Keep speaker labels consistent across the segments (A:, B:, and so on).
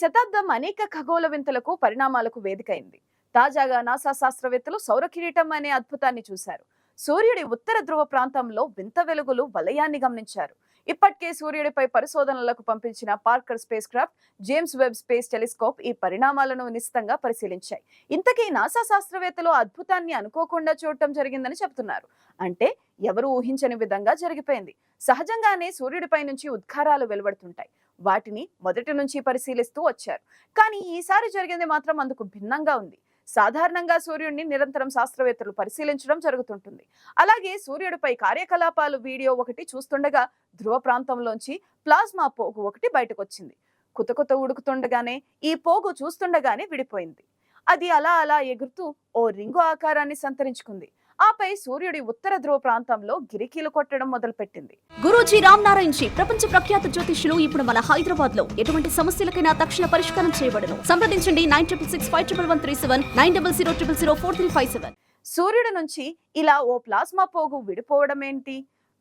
A: శతాబ్దం అనేక ఖగోళ వింతలకు పరిణామాలకు వేదికైంది. తాజాగా నాసా శాస్త్రవేత్తలు సౌర కిరీటం అనే అద్భుతాన్ని చూశారు. సూర్యుడి ఉత్తర ధ్రువ ప్రాంతంలో వింత వెలుగులు వలయాన్ని గమనించారు. ఇప్పటికే సూర్యుడిపై పరిశోధనలకు పంపించిన Parker spacecraft James Webb space telescope ఈ పరిణామాలను నిశితంగా పరిశీలించాయి. ఇంతకీ నాసా శాస్త్రవేత్తలు అద్భుతాన్ని అనుకోకుండా చూడటం జరిగిందని చెబుతున్నారు. అంటే ఎవరు ఊహించని విధంగా జరిగిపోయింది. సహజంగానే సూర్యుడిపై నుంచి ఉద్గారాలు వెలువడుతుంటాయి. వాటిని మొదటి నుంచి పరిశీలిస్తూ వచ్చారు. కానీ ఈసారి జరిగింది మాత్రం అందుకు భిన్నంగా ఉంది. సాధారణంగా సూర్యుడిని నిరంతరం శాస్త్రవేత్తలు పరిశీలించడం జరుగుతుంటుంది. అలాగే సూర్యుడిపై కార్యకలాపాలు వీడియో ఒకటి చూస్తుండగా ధ్రువ ప్రాంతంలోంచి ప్లాస్మా పోగు ఒకటి బయటకు వచ్చింది కొత్త ఉడుకుతుండగానే ఈ పోగు చూస్తుండగానే విడిపోయింది. అది అలా అలా ఎగురుతూ ఓ రింగు ఆకారాన్ని సంతరించుకుంది. ఆపై సూర్యుడి ఉత్తర ధ్రువ ప్రాంతంలో గిరికీలు కొట్టడం మొదలుపెట్టింది.
B: గురూజీ రామ్ నారాయణ్ జీ ప్రపంచ ప్రఖ్యాత జ్యోతిష్యులు ఇప్పుడు మన హైదరాబాద్లో ఎటువంటి సమస్యలకైనా తక్షణ పరిష్కారం చేయబడను సంప్రదించండి nine triple six five triple one three seven nine double zero triple zero four three five seven.
A: సూర్యుడి నుంచి ఇలా ఓ ప్లాస్మా పోగు విడిపోవడం ఏంటి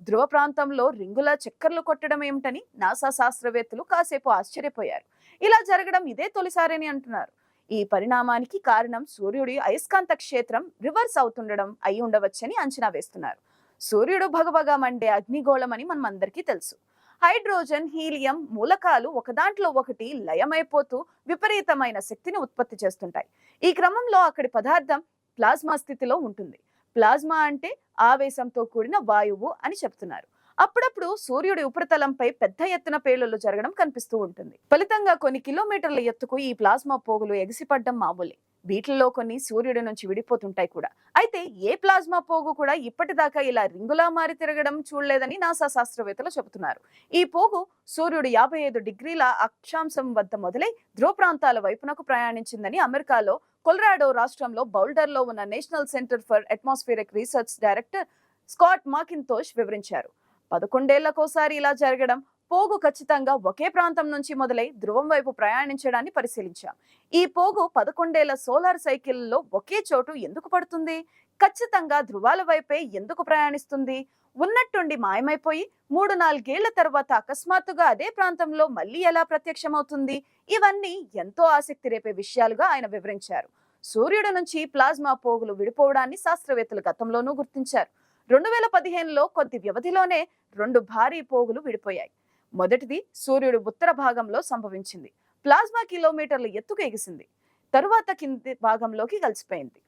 A: ధ్రువ ప్రాంతంలో రింగుల చక్కర్లు కొట్టడం ఏమిటని నాసా శాస్త్రవేత్తలు కాసేపు ఆశ్చర్యపోయారు. ఇలా జరగడం ఇదే తొలిసారని అంటున్నారు. ఈ పరిణామానికి కారణం సూర్యుడి అయస్కాంత క్షేత్రం రివర్స్ అవుతుండడం అయి ఉండవచ్చని అంచనా వేస్తున్నారు. సూర్యుడు భగభగా మండే అగ్నిగోళం అని మనం అందరికీ తెలుసు. హైడ్రోజన్ హీలియం మూలకాలు ఒకదాంట్లో ఒకటి లయమైపోతూ విపరీతమైన శక్తిని ఉత్పత్తి చేస్తుంటాయి. ఈ క్రమంలో అక్కడి పదార్థం ప్లాజ్మా స్థితిలో ఉంటుంది. ప్లాజ్మా అంటే ఆవేశంతో కూడిన వాయువు అని చెప్తున్నారు. అప్పుడప్పుడు సూర్యుడి ఉపరితలంపై పెద్ద ఎత్తున పేలుళ్ళు జరగడం కనిపిస్తూ ఉంటుంది. ఫలితంగా కొన్ని కిలోమీటర్ల ఎత్తుకు ఈ ప్లాస్మా పోగులు ఎగిసిపడ్డం మామూలే. వీటిల్లో కొన్ని సూర్యుడి నుంచి విడిపోతుంటాయి కూడా. అయితే ఏ ప్లాస్మా పోగు కూడా ఇప్పటిదాకా ఇలా రింగులా మారి తిరగడం చూడలేదని నాసా శాస్త్రవేత్తలు చెబుతున్నారు. ఈ పోగు సూర్యుడు యాభై ఐదు డిగ్రీల అక్షాంశం వద్ద మొదలై ధ్రువ ప్రాంతాల వైపునకు ప్రయాణించిందని అమెరికాలో కొలరాడో రాష్ట్రంలో బౌల్డర్లో ఉన్న National Center for Atmospheric Research director Scott McIntosh వివరించారు. పదకొండేళ్ళకోసారి ఇలా జరగడం పోగు ఖచ్చితంగా ఒకే ప్రాంతం నుంచి మొదలై ధ్రువం వైపు ప్రయాణించడాన్ని పరిశీలించాం. ఈ పోగు పదకొండేళ్ళ సోలార్ సైకిల్లో ఒకే చోటు ఎందుకు పడుతుంది? ఖచ్చితంగా ధ్రువాల వైపే ఎందుకు ప్రయాణిస్తుంది? ఉన్నట్టుండి మాయమైపోయి మూడు నాలుగేళ్ళ తర్వాత అకస్మాత్తుగా అదే ప్రాంతంలో మళ్ళీ ఎలా ప్రత్యక్షమవుతుంది? ఇవన్నీ ఎంతో ఆసక్తి రేపే విషయాలుగా ఆయన వివరించారు. సూర్యుడి నుంచి ప్లాజ్మా పోగులు విడిపోవడాన్ని శాస్త్రవేత్తలు గతంలోనూ గుర్తించారు. రెండు వేల పదిహేనులో కొద్ది వ్యవధిలోనే రెండు భారీ పోగులు విడిపోయాయి. మొదటిది సూర్యుడు ఉత్తర భాగంలో సంభవించింది. ప్లాస్మా కిలోమీటర్ల ఎత్తుకు ఎగిసింది. తరువాత కింది భాగంలోకి కలిసిపోయింది.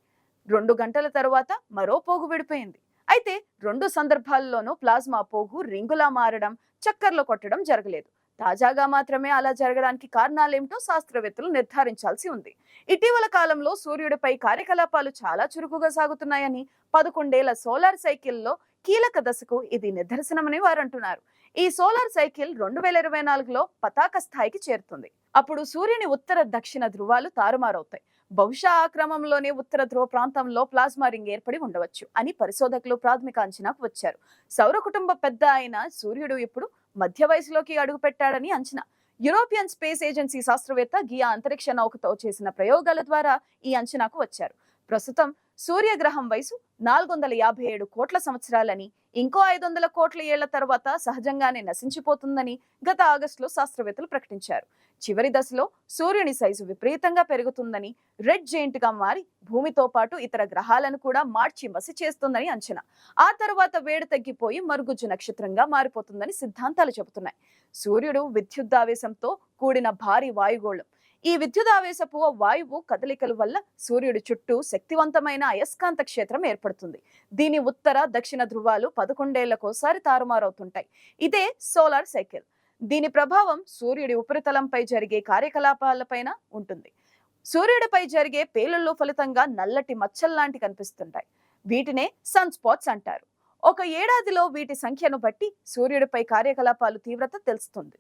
A: రెండు గంటల తరువాత మరో పోగు విడిపోయింది. అయితే రెండు సందర్భాల్లోనూ ప్లాస్మా పోగు రింగులా మారడం చక్కర్లు కొట్టడం జరగలేదు. తాజాగా మాత్రమే అలా జరగడానికి కారణాలేమిటో శాస్త్రవేత్తలు నిర్ధారించాల్సి ఉంది. ఇటీవల కాలంలో సూర్యుడిపై కార్యకలాపాలు చాలా చురుకుగా సాగుతున్నాయని పదకొండేళ్ళ సోలార్ సైకిల్లో కీలక దశకు ఇది నిదర్శనమని వారు అంటున్నారు. ఈ సోలార్ సైకిల్ రెండు వేల ఇరవై నాలుగులో పతాక స్థాయికి చేరుతుంది. అప్పుడు సూర్యుని ఉత్తర దక్షిణ ధృవాలు తారుమారవుతాయి. బహుశా ఆ క్రమంలోనే ఉత్తర ధ్రువ ప్రాంతంలో ప్లాస్మా రింగ్ ఏర్పడి ఉండవచ్చు అని పరిశోధకులు ప్రాథమిక అంచనాకు వచ్చారు. సౌర కుటుంబ పెద్ద అయిన సూర్యుడు ఇప్పుడు మధ్య వయసులోకి అడుగుపెట్టాడని అంచనా. యూరోపియన్ స్పేస్ ఏజెన్సీ శాస్త్రవేత్త గియా అంతరిక్ష నౌకతో చేసిన ప్రయోగాల ద్వారా ఈ అంచనాకు వచ్చారు. ప్రస్తుతం సూర్యగ్రహం వయసు నాలుగు వందల యాభై ఏడు కోట్ల సంవత్సరాలని ఇంకో ఐదు వందల కోట్ల ఏళ్ళ తర్వాత సహజంగానే నశించిపోతుందని గత ఆగస్టులో శాస్త్రవేత్తలు ప్రకటించారు. చివరి దశలో సూర్యుని సైజు విపరీతంగా పెరుగుతుందని రెడ్ జెయింట్గా మారి భూమితో పాటు ఇతర గ్రహాలను కూడా మార్చి మసి చేస్తుందని అంచనా. ఆ తర్వాత వేడి తగ్గిపోయి మరుగుజ్జు నక్షత్రంగా మారిపోతుందని సిద్ధాంతాలు చెబుతున్నాయి. సూర్యుడు విద్యుద్ధావేశంతో కూడిన భారీ వాయుగోళం ఈ విద్యుదావేశపు వాయువు కదలికల వల్ల సూర్యుడి చుట్టూ శక్తివంతమైన అయస్కాంత క్షేత్రం ఏర్పడుతుంది. దీని ఉత్తర దక్షిణ ధృవాలు పదకొండేళ్ళకోసారి తారుమారవుతుంటాయి. ఇదే సోలార్ సైకిల్. దీని ప్రభావం సూర్యుడి ఉపరితలంపై జరిగే కార్యకలాపాలపైన ఉంటుంది. సూర్యుడిపై జరిగే పేలుళ్ళు ఫలితంగా నల్లటి మచ్చల్లాంటి కనిపిస్తుంటాయి. వీటినే సన్ స్పాట్స్ అంటారు. ఒక ఏడాదిలో వీటి సంఖ్యను బట్టి సూర్యుడిపై కార్యకలాపాలు తీవ్రత తెలుస్తుంది.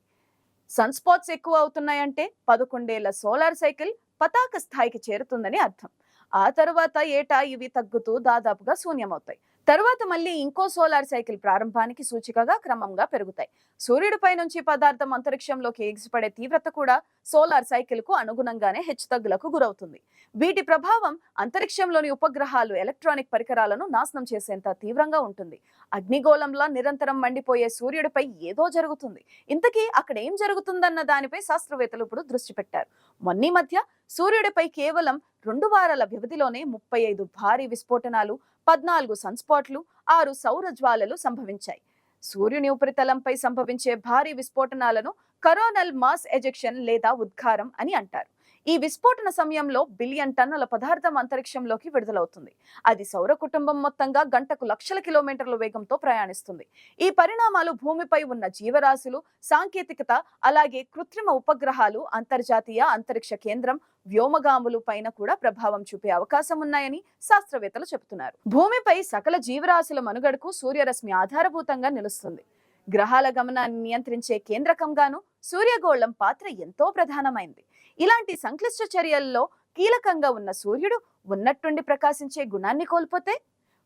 A: సన్ స్పాట్స్ ఎక్కువ అవుతున్నాయంటే పదకొండేళ్ళ సోలార్ సైకిల్ పతాక స్థాయికి చేరుతుందని అర్థం. ఆ తరువాత ఏటా ఇవి తగ్గుతూ దాదాపుగా శూన్యమవుతాయి. తర్వాత మళ్ళీ ఇంకో సోలార్ సైకిల్ ప్రారంభానికి సూచికగా క్రమంగా పెరుగుతాయి. సూర్యుడిపై నుంచి పదార్థం అంతరిక్షంలోకి ఎగిసిపడే తీవ్రత కూడా సోలార్ సైకిల్కు అనుగుణంగానే హెచ్చుతగ్గులకు గురవుతుంది. వీటి ప్రభావం అంతరిక్షంలోని ఉపగ్రహాలు ఎలక్ట్రానిక్ పరికరాలను నాశనం చేసేంత తీవ్రంగా ఉంటుంది. అగ్నిగోళంలా నిరంతరం మండిపోయే సూర్యుడిపై ఏదో జరుగుతుంది. ఇంతకీ అక్కడ ఏం జరుగుతుందన్న దానిపై శాస్త్రవేత్తలు ఇప్పుడు దృష్టి పెట్టారు. మొన్నీ మధ్య సూర్యుడిపై కేవలం రెండు వారాల వ్యవధిలోనే ముప్పై ఐదు భారీ విస్ఫోటనాలు పద్నాలుగు సన్స్పాట్లు ఆరు సౌర జ్వాలలు సంభవించాయి. సూర్యుని ఉపరితలంపై సంభవించే భారీ విస్ఫోటనాలను కరోనల్ మాస్ ఎజెక్షన్ లేదా ఉద్గారం అని అంటారు. ఈ విస్ఫోటన సమయంలో బిలియన్ టన్నుల పదార్థం అంతరిక్షంలోకి విడుదలవుతుంది. అది సౌర కుటుంబం మొత్తంగా గంటకు లక్షల కిలోమీటర్ల వేగంతో ప్రయాణిస్తుంది. ఈ పరిణామాలు భూమిపై ఉన్న జీవరాశులు సాంకేతికత అలాగే కృత్రిమ ఉపగ్రహాలు అంతర్జాతీయ అంతరిక్ష కేంద్రం వ్యోమగాములు పైన కూడా ప్రభావం చూపే అవకాశం ఉన్నాయని శాస్త్రవేత్తలు చెబుతున్నారు. భూమిపై సకల జీవరాశుల మనుగడకు సూర్యరశ్మి ఆధారభూతంగా నిలుస్తుంది. గ్రహాల గమనాన్ని నియంత్రించే కేంద్రకంగాను సూర్యగోళం పాత్ర ఎంతో ప్రధానమైంది. ఇలాంటి సంక్లిష్ట చర్యల్లో కీలకంగా ఉన్న సూర్యుడు ఉన్నట్టుండి ప్రకాశించే గుణాన్ని కోల్పోతే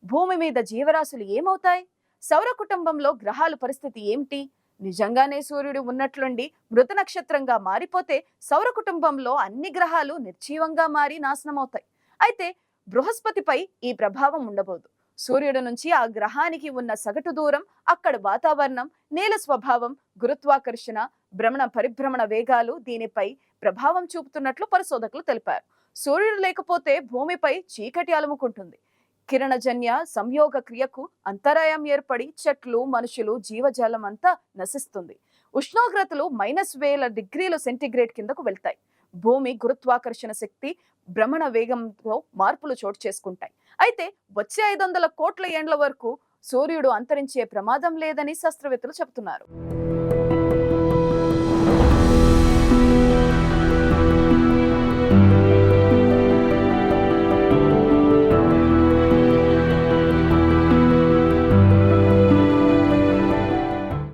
A: భూమి మీద జీవరాశులు ఏమవుతాయి? సౌర కుటుంబంలో గ్రహాల పరిస్థితి ఏమిటి? నిజంగానే సూర్యుడు ఉన్నట్లుండి మృత నక్షత్రంగా మారిపోతే సౌర కుటుంబంలో అన్ని గ్రహాలు నిర్జీవంగా మారి నాశనమవుతాయి. అయితే బృహస్పతిపై ఈ ప్రభావం ఉండబోదు. సూర్యుడు నుంచి ఆ గ్రహానికి ఉన్న సగటు దూరం అక్కడ వాతావరణం నేల స్వభావం గురుత్వాకర్షణ భ్రమణ పరిభ్రమణ వేగాలు దీనిపై ప్రభావం చూపుతున్నట్లు పరిశోధకులు తెలిపారు. సూర్యుడు లేకపోతే భూమిపై చీకటి అలుముకుంటుంది. కిరణజన్య సంయోగ క్రియకు అంతరాయం ఏర్పడి చెట్లు మనుషులు జీవజాలం అంతా నశిస్తుంది. ఉష్ణోగ్రతలు మైనస్ వేల డిగ్రీల సెంటీగ్రేడ్ కిందకు వెళ్తాయి. భూమి గురుత్వాకర్షణ శక్తి భ్రమణ వేగంతో మార్పులు చోటు చేసుకుంటాయి. అయితే వచ్చే ఐదు వందల కోట్ల ఏండ్ల వరకు సూర్యుడు అంతరించే ప్రమాదం లేదని శాస్త్రవేత్తలు చెబుతున్నారు.